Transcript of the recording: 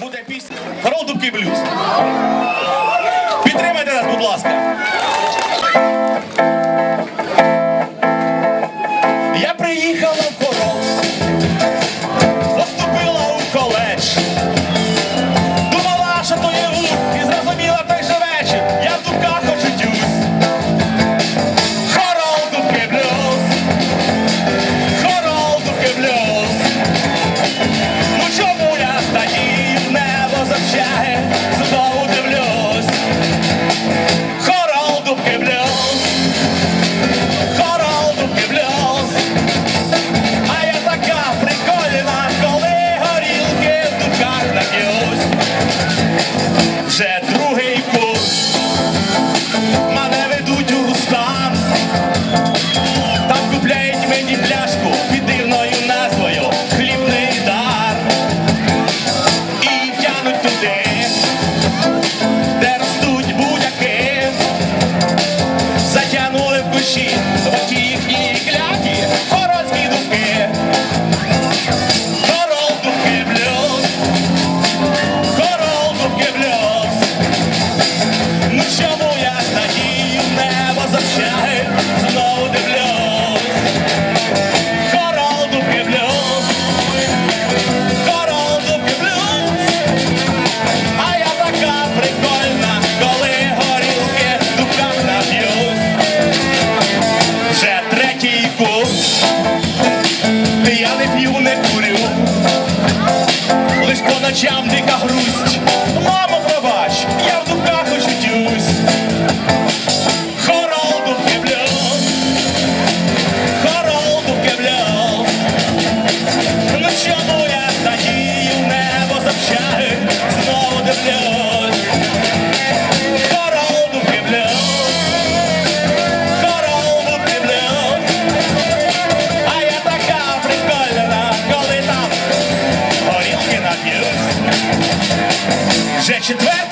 буде пісня Рол Дубки Блюз. Підтримайте нас, будь ласка. Я приїхала в корол, поступила у коледж. shall Że your dwa